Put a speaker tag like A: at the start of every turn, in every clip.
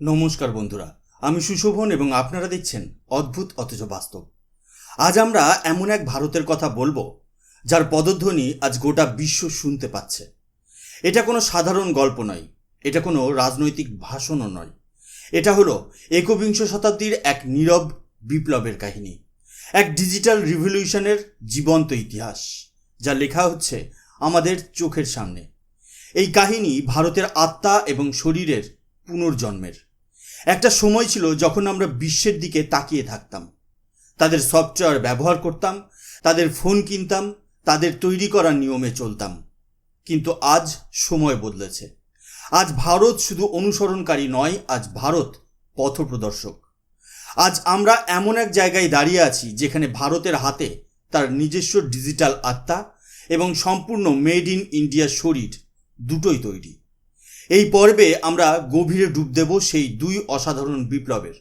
A: নমস্কার বন্ধুরা, আমি সুশোভন এবং আপনারা দেখছেন অদ্ভুত অথচ বাস্তব। আজ আমরা এমন এক ভারতের কথা বলব, যার পদধ্বনি আজ গোটা বিশ্ব শুনতে পাচ্ছে। এটা কোনো সাধারণ গল্প নয়, এটা কোনো রাজনৈতিক ভাষণও নয়। এটা হলো একবিংশ শতাব্দীর এক নীরব বিপ্লবের কাহিনী, এক ডিজিটাল রিভলিউশনের জীবন্ত ইতিহাস, যা লেখা হচ্ছে আমাদের চোখের সামনে। এই কাহিনী ভারতের আত্মা এবং শরীরের পুনর্জন্মের। একটা সময় ছিল যখন আমরা বিশ্বের দিকে তাকিয়ে থাকতাম। তাদের সফটওয়্যার ব্যবহার করতাম, তাদের ফোন কিনতাম, তাদের তৈরি করা নিয়মে চলতাম। কিন্তু আজ সময় বদলেছে। আজ ভারত শুধু অনুসরণকারী নয়, আজ ভারত পথপ্রদর্শক। আজ আমরা এমন এক জায়গায় দাঁড়িয়ে আছি যেখানে ভারতের হাতে তার নিজস্ব ডিজিটাল আত্মা এবং সম্পূর্ণ মেড ইন ইন্ডিয়া শরীর দুটোই তৈরি। এই পর্বে আমরা গভীরে ডুব দেব সেই দুই অসাধারণ বিপ্লবের,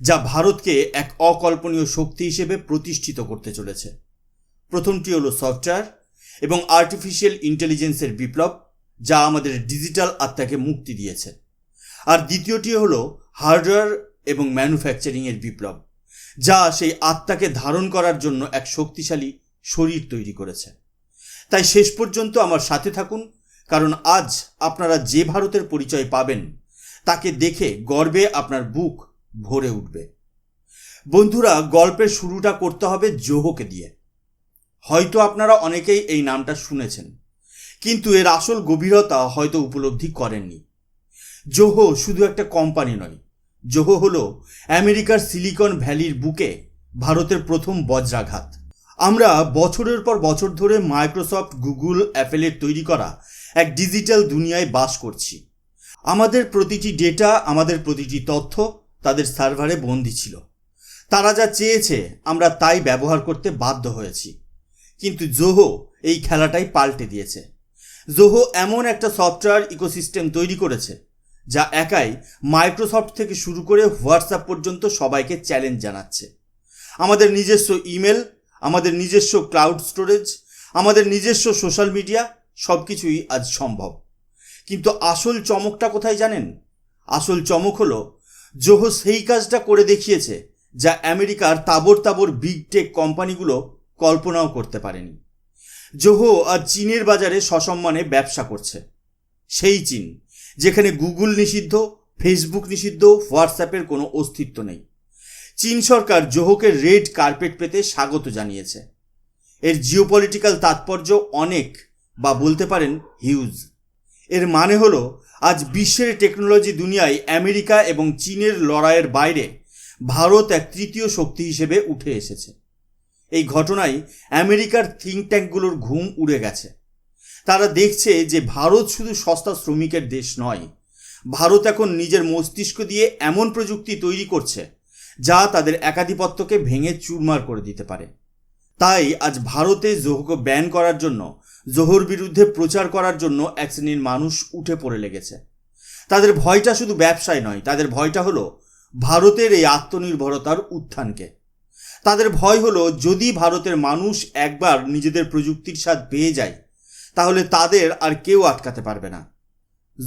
A: যা ভারতকে এক অকল্পনীয় শক্তি হিসেবে প্রতিষ্ঠিত করতে চলেছে। প্রথমটি হলো সফটওয়্যার এবং আর্টিফিশিয়াল ইন্টেলিজেন্সের বিপ্লব, যা আমাদের ডিজিটাল আত্মাকে মুক্তি দিয়েছে। আর দ্বিতীয়টি হলো হার্ডওয়্যার এবং ম্যানুফ্যাকচারিংয়ের বিপ্লব, যা সেই আত্মাকে ধারণ করার জন্য এক শক্তিশালী শরীর তৈরি করেছে। তাই শেষ পর্যন্ত আমার সাথে থাকুন কারণ আজ আপনারা যে ভারতের পরিচয় পাবেন, তাকে দেখে গর্বে আপনার বুক ভরে উঠবে। বন্ধুরা, গল্পের শুরুটা করতে হবে জোহোকে দিয়ে। হয়তো আপনারা অনেকেই এই নামটা শুনেছেন, কিন্তু এর আসল গভীরতা হয়তো উপলব্ধি করেননি। জোহো শুধু একটা কোম্পানি নয়, জোহো হলো আমেরিকার সিলিকন ভ্যালির বুকে ভারতের প্রথম বজ্রাঘাত। আমরা বছরের পর বছর ধরে মাইক্রোসফট, গুগল, অ্যাপেলের তৈরি করা এক ডিজিটাল দুনিয়ায় বাস করছি। আমাদের প্রতিটি ডেটা আমাদের প্রতিটি তথ্য তাদের সার্ভারে বন্দি ছিল। তারা যা চেয়েছে, আমরা তাই ব্যবহার করতে বাধ্য হয়েছি। কিন্তু জোহো এই খেলাটাই পাল্টে দিয়েছে। জোহো এমন একটা সফটওয়্যার ইকোসিস্টেম তৈরি করেছে, যা একাই মাইক্রোসফট থেকে শুরু করে হোয়াটসঅ্যাপ পর্যন্ত সবাইকে চ্যালেঞ্জ জানাচ্ছে। আমাদের নিজস্ব ইমেল আমাদের নিজস্ব ক্লাউড স্টোরেজ আমাদের নিজস্ব সোশ্যাল মিডিয়া সব কিছুই আজ সম্ভব। কিন্তু আসল চমকটা কোথায় জানেন? আসল চমক হলো, জোহো সেই কাজটা করে দেখিয়েছে যা আমেরিকার তাবর তাবর বিগ টেক কোম্পানিগুলো কল্পনাও করতে পারেনি। জোহো আজ চীনের বাজারে সসম্মানে ব্যবসা করছে। সেই চীন, যেখানে গুগল নিষিদ্ধ, ফেসবুক নিষিদ্ধ, হোয়াটসঅ্যাপের কোনো অস্তিত্ব নেই। চীন সরকার জোহোকে রেড কার্পেট পেতে স্বাগত জানিয়েছে। এর জিওপলিটিক্যাল তাৎপর্য অনেক বা বলতে পারেন হিউজ। এর মানে হলো, আজ বিশ্বের টেকনোলজি দুনিয়ায় আমেরিকা এবং চীনের লড়াইয়ের বাইরে ভারত এক তৃতীয় শক্তি হিসেবে উঠে এসেছে। এই ঘটনায় আমেরিকার থিঙ্ক ট্যাঙ্কগুলোর ঘুম উড়ে গেছে। তারা দেখছে যে ভারত শুধু সস্তা শ্রমিকের দেশ নয়, ভারত এখন নিজের মস্তিষ্ক দিয়ে এমন প্রযুক্তি তৈরি করছে যা তাদের একাধিপত্যকে ভেঙে চুরমার করে দিতে পারে। তাই আজ ভারতে জোহকে ব্যান করার জন্য জোহর বিরুদ্ধে প্রচার করার জন্য এক শ্রেণির মানুষ উঠে পড়ে লেগেছে। তাদের ভয়টা শুধু ব্যবসায় নয়, তাদের ভয়টা হলো ভারতের এই আত্মনির্ভরতার উত্থানকে। তাদের ভয় হলো যদি ভারতের মানুষ একবার নিজেদের প্রযুক্তির স্বাদ পেয়ে যায়, তাহলে তাদের আর কেউ আটকাতে পারবে না।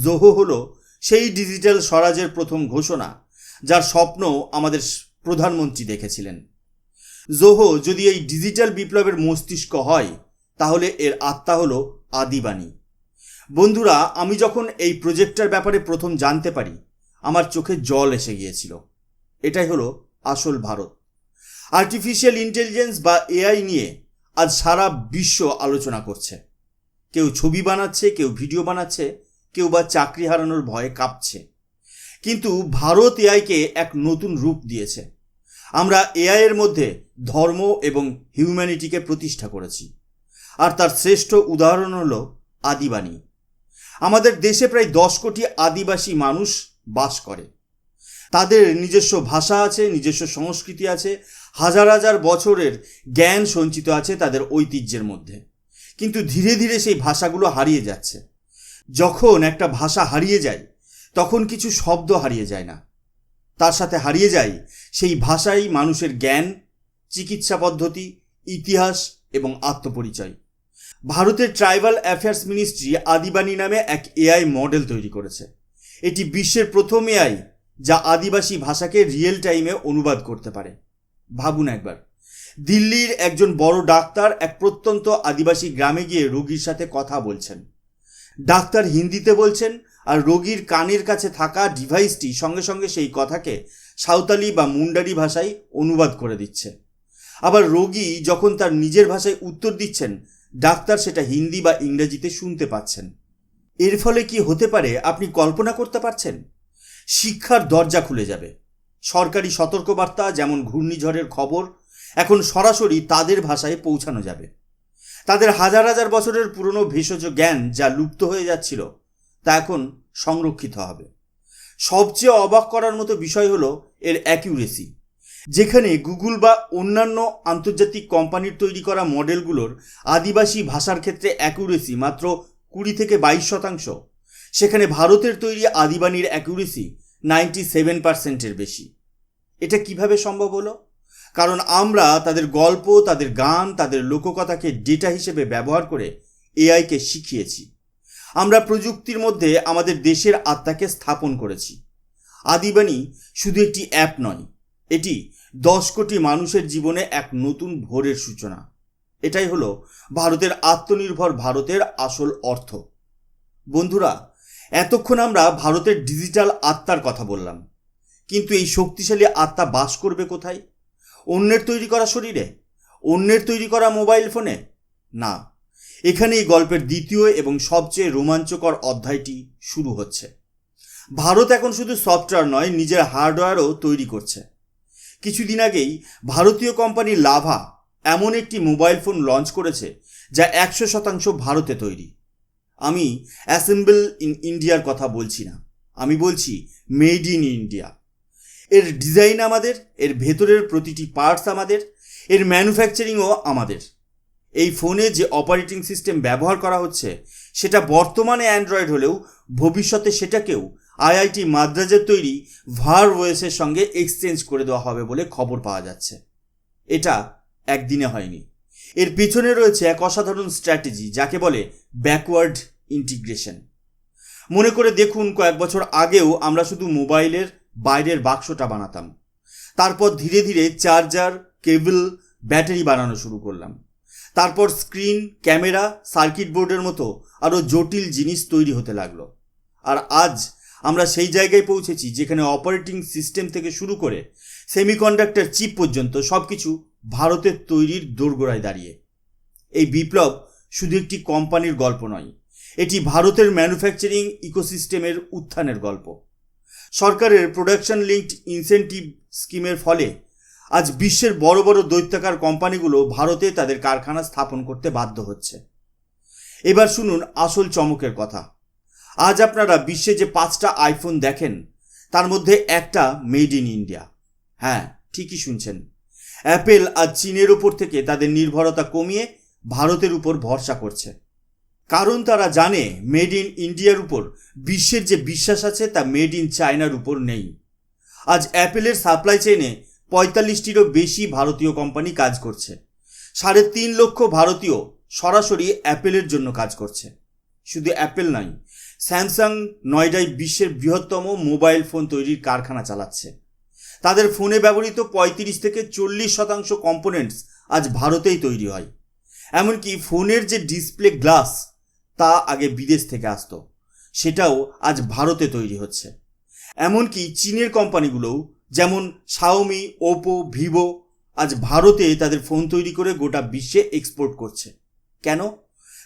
A: জোহো হলো সেই ডিজিটাল স্বরাজের প্রথম ঘোষণা, যার স্বপ্ন আমাদের প্রধানমন্ত্রী দেখেছিলেন। জোহো যদি এই ডিজিটাল বিপ্লবের মস্তিষ্ক হয় তাহলে এর আত্মা হলো আদিবাণী। বন্ধুরা, আমি যখন এই প্রজেক্টটার ব্যাপারে প্রথম জানতে পারি, আমার চোখে জল এসে গিয়েছিল। এটাই হলো আসল ভারত। আর্টিফিশিয়াল ইন্টেলিজেন্স বা এআই নিয়ে আজ সারা বিশ্ব আলোচনা করছে। কেউ ছবি বানাচ্ছে, কেউ ভিডিও বানাচ্ছে, কেউ বা চাকরি হারানোর ভয়ে কাঁপছে। কিন্তু ভারত এআইকে এক নতুন রূপ দিয়েছে। আমরা এআইয়ের মধ্যে ধর্ম এবং হিউম্যানিটিকে প্রতিষ্ঠা করেছি। আর তার শ্রেষ্ঠ উদাহরণ হলো আদিবাণী। আমাদের দেশে প্রায় দশ কোটি আদিবাসী মানুষ বাস করে। তাদের নিজস্ব ভাষা আছে, নিজস্ব সংস্কৃতি আছে, হাজার হাজার বছরের জ্ঞান সঞ্চিত আছে তাদের ঐতিহ্যের মধ্যে। কিন্তু ধীরে ধীরে সেই ভাষাগুলো হারিয়ে যাচ্ছে। যখন একটা ভাষা হারিয়ে যায়, তখন কিছু শব্দ হারিয়ে যায় না। তার সাথে হারিয়ে যায় সেই ভাষাই মানুষের জ্ঞান, চিকিৎসা পদ্ধতি, ইতিহাস এবং আত্মপরিচয়। ভারতের ট্রাইবাল অ্যাফেয়ার্স মিনিস্ট্রি আদিবাণী নামে এক এআই মডেল তৈরি করেছে। এটি বিশ্বের প্রথম এআই যা আদিবাসী ভাষাকে রিয়েল টাইমে অনুবাদ করতে পারে। ভাবুন একবার। দিল্লির একজন বড় ডাক্তার এক প্রত্যন্ত আদিবাসী গ্রামে গিয়ে রোগীর সাথে কথা বলছেন। ডাক্তার হিন্দিতে বলছেন, আর রোগীর কানের কাছে থাকা ডিভাইসটি সঙ্গে সঙ্গে সেই কথাকে সাঁওতালি বা মুন্ডারি ভাষায় অনুবাদ করে দিচ্ছে। আবার রোগী যখন তার নিজের ভাষায় উত্তর দিচ্ছেন ডাক্তার সেটা হিন্দি বা ইংরেজিতে শুনতে পাচ্ছেন। এর ফলে কি হতে পারে, আপনি কল্পনা করতে পারছেন? শিক্ষার দরজা খুলে যাবে। সরকারি সতর্কবার্তা, যেমন ঘূর্ণিঝড়ের খবর, এখন সরাসরি তাদের ভাষায় পৌঁছানো যাবে। তাদের হাজার হাজার বছরের পুরনো ভেষজ জ্ঞান যা লুপ্ত হয়ে যাচ্ছিল, তা এখন সংরক্ষিত হবে। সবচেয়ে অবাক করার মতো বিষয় হলো এর অ্যাকিউরেসি যেখানে গুগল বা অন্যান্য আন্তর্জাতিক কোম্পানির তৈরি করা মডেলগুলোর আদিবাসী ভাষার ক্ষেত্রে অ্যাকিউরেসি মাত্র কুড়ি থেকে বাইশ শতাংশ। সেখানে ভারতের তৈরি আদিবাণীর অ্যাকিউরেসি নাইনটি সেভেন পার্সেন্টের বেশি। এটা কীভাবে সম্ভব হলো? কারণ আমরা তাদের গল্প, তাদের গান, তাদের লোককথাকে ডেটা হিসেবে ব্যবহার করে এআইকে শিখিয়েছি। আমরা প্রযুক্তির মধ্যে আমাদের দেশের আত্মাকে স্থাপন করেছি। আদিবাণী শুধু একটি অ্যাপ নয়, এটি দশ কোটি মানুষের জীবনে এক নতুন ভোরের সূচনা। এটাই হলো ভারতের আত্মনির্ভর ভারতের আসল অর্থ। বন্ধুরা, এতক্ষণ আমরা ভারতের ডিজিটাল আত্মার কথা বললাম। কিন্তু এই শক্তিশালী আত্মা বাস করবে কোথায়? অন্যের তৈরি করা শরীরে? অন্যের তৈরি করা মোবাইল ফোনে? না এখানে এই গল্পের দ্বিতীয় এবং সবচেয়ে রোমাঞ্চকর অধ্যায়টি শুরু হচ্ছে। ভারত এখন শুধু সফটওয়্যার নয়, নিজের হার্ডওয়্যারও তৈরি করছে। কিছুদিন আগেই ভারতীয় কোম্পানি লাভা এমন একটি মোবাইল ফোন লঞ্চ করেছে যা একশো শতাংশ ভারতে তৈরি। আমি অ্যাসেম্বল ইন ইন্ডিয়ার কথা বলছি না। আমি বলছি মেড ইন ইন্ডিয়া। এর ডিজাইন আমাদের, এর ভেতরের প্রতিটি পার্টস আমাদের, এর ম্যানুফ্যাকচারিংও আমাদের। এই ফোনে যে অপারেটিং সিস্টেম ব্যবহার করা হচ্ছে, সেটা বর্তমানে অ্যান্ড্রয়েড হলেও ভবিষ্যতে সেটাকেও আইআইটি মাদ্রাজের তৈরি ভার ওয়েসের সঙ্গে এক্সচেঞ্জ করে দেওয়া হবে বলে খবর পাওয়া যাচ্ছে। এটা একদিনে হয়নি। এর পিছনে রয়েছে এক অসাধারণ স্ট্র্যাটেজি, যাকে বলে ব্যাকওয়ার্ড ইন্টিগ্রেশন। মনে করে দেখুন, কয়েক বছর আগেও আমরা শুধু মোবাইলের বাইরের বাক্সটা বানাতাম। তারপর ধীরে ধীরে চার্জার, কেবল, ব্যাটারি বানানো শুরু করলাম। তারপর স্ক্রিন, ক্যামেরা, সার্কিট বোর্ডের মতো আরও জটিল জিনিস তৈরি হতে লাগল। আর আজ আমরা সেই জায়গায় পৌঁছেছি যেখানে অপারেটিং সিস্টেম থেকে শুরু করে সেমিকন্ডাক্টর চিপ পর্যন্ত সব কিছু ভারতের তৈরির দোরগোড়ায় দাঁড়িয়ে। এই বিপ্লব শুধু একটি কোম্পানির গল্প নয়, এটি ভারতের ম্যানুফ্যাকচারিং ইকোসিস্টেমের উত্থানের গল্প। সরকারের প্রোডাকশন লিঙ্কড ইনসেন্টিভ স্কিমের ফলে আজ বিশ্বের বড় বড় দৈত্যাকার কোম্পানিগুলো ভারতে তাদের কারখানা স্থাপন করতে বাধ্য হচ্ছে। এবার শুনুন আসল চমকের কথা। আজ আপনারা বিশ্বে যে পাঁচটা আইফোন দেখেন, তার মধ্যে একটা মেড ইন ইন্ডিয়া হ্যাঁ ঠিকই শুনছেন। অ্যাপেল আজ চীনের উপর থেকে তাদের নির্ভরতা কমিয়ে ভারতের উপর ভরসা করছে। কারণ তারা জানে মেড ইন ইন্ডিয়ার উপর বিশ্বের যে বিশ্বাস আছে, তা মেড ইন চায়নার উপর নেই। আজ অ্যাপেলের সাপ্লাই চেইনে পঁয়তাল্লিশটিরও বেশি ভারতীয় কোম্পানি কাজ করছে। সাড়ে তিন লক্ষ ভারতীয় সরাসরি অ্যাপেলের জন্য কাজ করছে। শুধু অ্যাপেল নয় স্যামসাং নয়ডায় বিশ্বের বৃহত্তম মোবাইল ফোন তৈরির কারখানা চালাচ্ছে। তাদের ফোনে ব্যবহৃত পঁয়ত্রিশ থেকে চল্লিশ শতাংশ কম্পোনেন্টস আজ ভারতেই তৈরি হয়। এমনকি ফোনের যে ডিসপ্লে গ্লাস, তা আগে বিদেশ থেকে আসতো। সেটাও আজ ভারতে তৈরি হচ্ছে। এমনকি চীনের কোম্পানিগুলোও, যেমন শাওমি ওপো ভিভো আজ ভারতে তাদের ফোন তৈরি করে গোটা বিশ্বে এক্সপোর্ট করছে। কেন?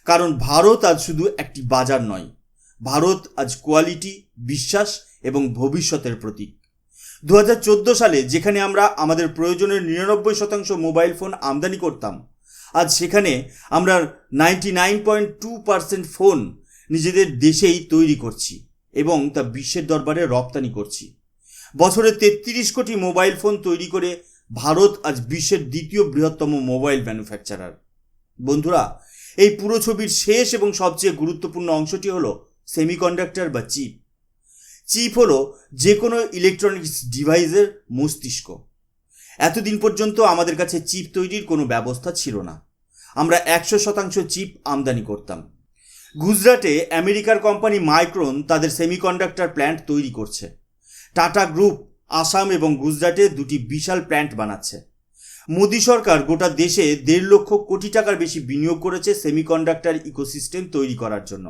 A: কারণ ভারত আজ শুধু একটি বাজার নয় ভারত আজ কোয়ালিটি, বিশ্বাস এবং ভবিষ্যতের প্রতীক। দু হাজার চোদ্দ সালে যেখানে আমরা আমাদের প্রয়োজনের নিরানব্বই শতাংশ মোবাইল ফোন আমদানি করতাম, আজ সেখানে আমরা ninety nine point two percent phone নিজেদের দেশেই তৈরি করছি এবং তা বিশ্বের দরবারে রপ্তানি করছি। বছরে তেত্রিশ কোটি মোবাইল ফোন তৈরি করে ভারত আজ বিশ্বের দ্বিতীয় বৃহত্তম মোবাইল ম্যানুফ্যাকচারার। বন্ধুরা, এই পুরো ছবির শেষ এবং সবচেয়ে গুরুত্বপূর্ণ অংশটি হলো সেমিকন্ডাক্টর বা চিপ চিপ হলো যে কোনো ইলেকট্রনিক্স ডিভাইসের মস্তিষ্ক। এতদিন পর্যন্ত আমাদের কাছে চিপ তৈরির কোনো ব্যবস্থা ছিল না। আমরা একশো শতাংশ চিপ আমদানি করতাম। গুজরাটে আমেরিকার কোম্পানি মাইক্রোন তাদের সেমিকন্ডাক্টর প্ল্যান্ট তৈরি করছে। টাটা গ্রুপ, আসাম এবং গুজরাটে দুটি বিশাল প্ল্যান্ট বানাচ্ছে। মোদী সরকার গোটা দেশে দেড় লক্ষ কোটি টাকার বেশি বিনিয়োগ করেছে সেমিকন্ডাক্টর ইকোসিস্টেম তৈরি করার জন্য।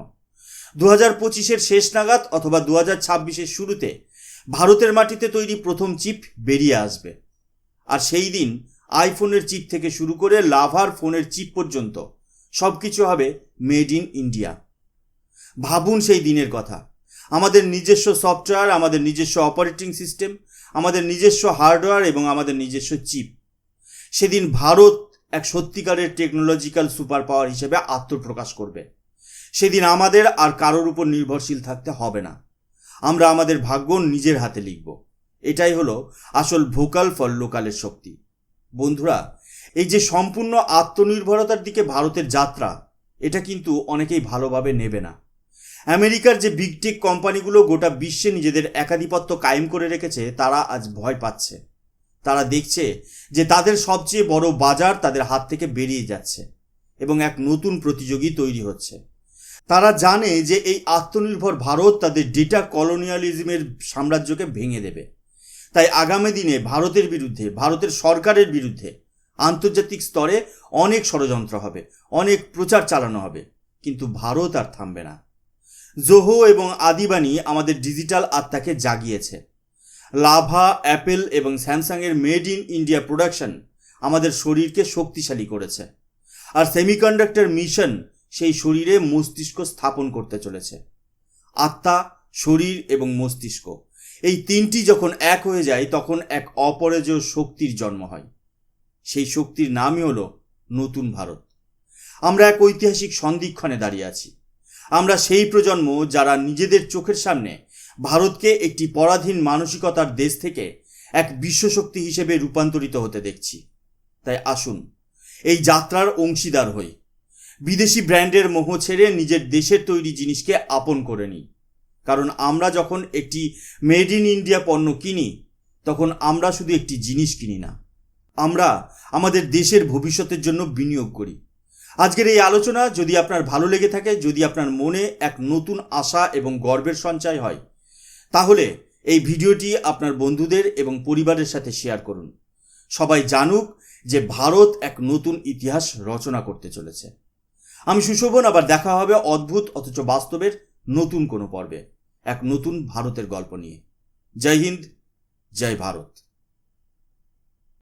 A: দু হাজার পঁচিশের শেষ নাগাদ অথবা দু হাজার ছাব্বিশের শুরুতে ভারতের মাটিতে তৈরি প্রথম চিপ বেরিয়ে আসবে। আর সেই দিন আইফোনের চিপ থেকে শুরু করে লাভার ফোনের চিপ পর্যন্ত সব কিছু হবে মেড ইন ইন্ডিয়া। ভাবুন সেই দিনের কথা। আমাদের নিজস্ব সফটওয়্যার, আমাদের নিজস্ব অপারেটিং সিস্টেম, আমাদের নিজস্ব হার্ডওয়্যার এবং আমাদের নিজস্ব চিপ। সেদিন ভারত এক সত্যিকারের টেকনোলজিক্যাল সুপার পাওয়ার হিসেবে আত্মপ্রকাশ করবে। সেদিন আমাদের আর কারোর উপর নির্ভরশীল থাকতে হবে না। আমরা আমাদের ভাগ্য নিজের হাতে লিখব। এটাই হলো আসল ভোকাল ফর লোকালের শক্তি। বন্ধুরা, এই যে সম্পূর্ণ আত্মনির্ভরতার দিকে ভারতের যাত্রা, এটা কিন্তু অনেকেই ভালোভাবে নেবে না। আমেরিকার যে বিগ টেক কোম্পানিগুলো গোটা বিশ্বে নিজেদের একাধিপত্য কায়েম করে রেখেছে, তারা আজ ভয় পাচ্ছে। তারা দেখছে যে তাদের সবচেয়ে বড় বাজার তাদের হাত থেকে বেরিয়ে যাচ্ছে এবং এক নতুন প্রতিযোগী তৈরি হচ্ছে। তারা জানে যে এই আত্মনির্ভর ভারত তাদের ডেটা কলোনিয়ালিজমের সাম্রাজ্যকে ভেঙে দেবে। তাই আগামী দিনে ভারতের বিরুদ্ধে, ভারতের সরকারের বিরুদ্ধে আন্তর্জাতিক স্তরে অনেক ষড়যন্ত্র হবে, অনেক প্রচার চালানো হবে। কিন্তু ভারত আর থামবে না। জোহো এবং আদিবাণী আমাদের ডিজিটাল আত্মাকে জাগিয়েছে। লাভা, অ্যাপেল এবং স্যামসাংয়ের মেড ইন ইন্ডিয়া প্রোডাকশন আমাদের শরীরকে শক্তিশালী করেছে। আর সেমিকন্ডাক্টর মিশন সেই শরীরে মস্তিষ্ক স্থাপন করতে চলেছে। আত্মা, শরীর এবং মস্তিষ্ক। এই তিনটি যখন এক হয়ে যায়, তখন এক অপরাজয় শক্তির জন্ম হয়। সেই শক্তির নামই হলো নতুন ভারত। আমরা এক ঐতিহাসিক সন্ধিক্ষণে দাঁড়িয়ে আছি। আমরা সেই প্রজন্ম যারা নিজেদের চোখের সামনে ভারতকে একটি পরাধীন মানসিকতার দেশ থেকে এক বিশ্বশক্তি হিসেবে রূপান্তরিত হতে দেখছি। তাই আসুন, এই যাত্রার অংশীদার হই। বিদেশি ব্র্যান্ডের মোহ ছেড়ে নিজের দেশের তৈরি জিনিসকে আপন করে নিই। কারণ আমরা যখন একটি মেড ইন ইন্ডিয়া পণ্য কিনি, তখন আমরা শুধু একটি জিনিস কিনি না। আমরা আমাদের দেশের ভবিষ্যতের জন্য বিনিয়োগ করি। আজকের এই আলোচনা যদি আপনার ভালো লেগে থাকে, যদি আপনার মনে এক নতুন আশা এবং গর্বের সঞ্চয় হয়, তাহলে এই ভিডিওটি আপনার বন্ধুদের এবং পরিবারের সাথে শেয়ার করুন। সবাই জানুক যে ভারত এক নতুন ইতিহাস রচনা করতে চলেছে। আমি সুশোভন, আবার দেখা হবে অদ্ভুত, অথচ বাস্তবের নতুন কোনো পর্বে। এক নতুন ভারতের গল্প নিয়ে। জয় হিন্দ, জয় ভারত।